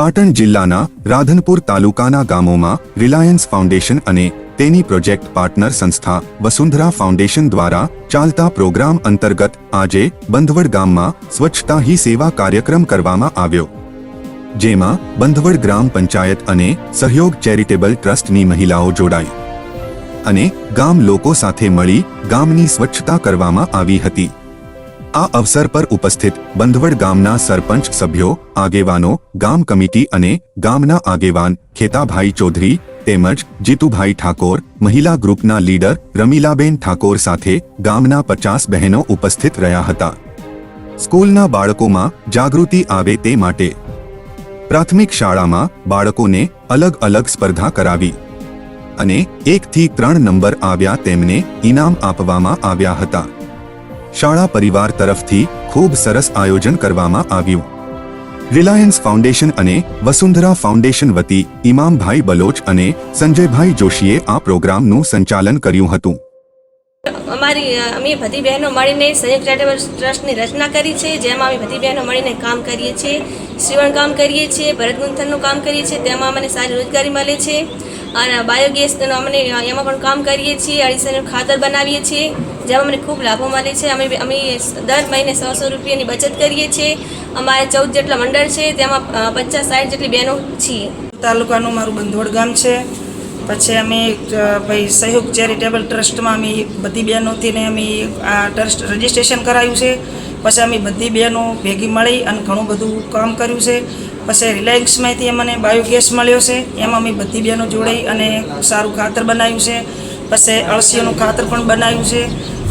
પાટણ જિલ્લાના રાધનપુર તાલુકાના ગામોમાં રિલાયન્સ ફાઉન્ડેશન અને તેની પ્રોજેક્ટ પાર્ટનર સંસ્થા વસુંધરા ફાઉન્ડેશન દ્વારા ચાલતા પ્રોગ્રામ અંતર્ગત આજે બંધવડ ગામમાં સ્વચ્છતા હી સેવા કાર્યક્રમ કરવામાં આવ્યો. જેમાં બંધવડ ગ્રામ પંચાયત અને સહયોગ ચેરિટેબલ ટ્રસ્ટની મહિલાઓ જોડાઈ અને ગામ લોકો સાથે મળી ગામની સ્વચ્છતા કરવામાં આવી હતી. આ અવસર પર ઉપસ્થિત બંધવડ ગામના સરપંચ સભ્યો, આગેવાનો, ગામ કમિટી અને ગામના આગેવાન ખેતાભાઈ ચૌધરી તેમજ જીતુભાઈ ઠાકોર, મહિલા ગ્રુપના લીડર રમીલાબેન ઠાકોર સાથે ગામના પચાસ બહેનો ઉપસ્થિત રહ્યા હતા. સ્કૂલના બાળકોમાં જાગૃતિ આવે તે માટે પ્રાથમિક શાળામાં બાળકોને અલગ અલગ સ્પર્ધા કરાવી અને એકથી ત્રણ નંબર આવ્યા તેમને ઇનામ આપવામાં આવ્યા હતા. શાળા પરિવાર તરફથી ખૂબ સરસ આયોજન કરવામાં આવ્યું. રિલાયન્સ ફાઉન્ડેશન અને વસુંધરા ફાઉન્ડેશન વતી ઇમામભાઈ બલોચ અને સંજયભાઈ જોશીએ આ પ્રોગ્રામનું સંચાલન કર્યું હતું. અમારી અમે બધી બહેનો મળીને સંયુક્ત ચેરિટેબલ ટ્રસ્ટની રચના કરી છે, જેમાં અમે બધી બહેનો મળીને કામ કરીએ છીએ સીવણ કામ કરીએ છીએ ભરતગુંથનનું કામ કરીએ છીએ, તેમાં અમને સારી રોજગારી મળે છે. અને બાયોગેસનો અમને એમાં પણ કામ કરીએ છીએ અડીસરનું ખાતર બનાવીએ છીએ, જેમાં અમને ખૂબ લાભો મળે છે. અમે અમે દર મહિને સો સો રૂપિયાની બચત કરીએ છીએ. અમારે ચૌદ જેટલા મંડળ છે, તેમાં પચાસ સાઠ જેટલી બહેનો છીએ. તાલુકાનું મારું બંધોડ ગામ છે. પછી અમે ભાઈ સહયોગ ચેરિટેબલ ટ્રસ્ટમાં અમે બધી બહેનોથીને અમે આ ટ્રસ્ટ રજિસ્ટ્રેશન કરાયું છે. પછી અમે બધી બહેનો ભેગી મળી અને ઘણું બધું કામ કર્યું છે. પછી રિલાયન્સમાંથી અમને બાયોગેસ મળ્યો છે. એમાં અમે બધી બહેનો જોડાઈ અને સારું ખાતર બનાવ્યું છે. પછી અળસીઓનું ખાતર પણ બનાવ્યું છે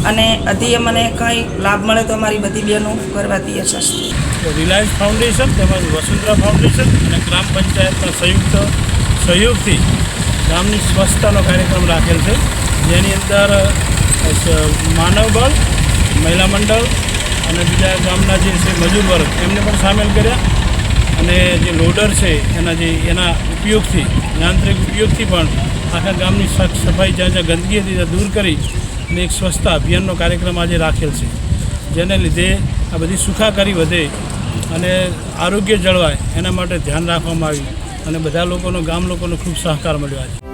અને હજી મને કંઈ લાભ મળે તો અમારી બધી બહેનો કરવાથી છે રિલાયન્સ ફાઉન્ડેશન તેમજ વસુંધરા ફાઉન્ડેશન અને ગ્રામ પંચાયતના સંયુક્ત સહયોગથી ગામની સ્વચ્છતાનો કાર્યક્રમ રાખેલ છે. જેની અંદર માનવબળ માનવ બળ, મહિલા મંડળ અને બીજા ગામના જે છે મજૂર વર્ગ, એમને પણ સામેલ કર્યા. અને જે લોડર છે, એના જે, એના ઉપયોગથી, યાંત્રિક ઉપયોગથી પણ આખા ગામની સાફ સફાઈ જ્યાં જ્યાં ગંદકી હતી ત્યાં દૂર કરી અને એક સ્વચ્છતા અભિયાનનો કાર્યક્રમ આજે રાખેલ છે. જેને લીધે આ બધી સુખાકારી વધે અને આરોગ્ય જળવાય, એના માટે ધ્યાન રાખવામાં આવ્યું અને બધા લોકોનો, ગામ લોકોનો ખૂબ સહકાર મળ્યો આજે.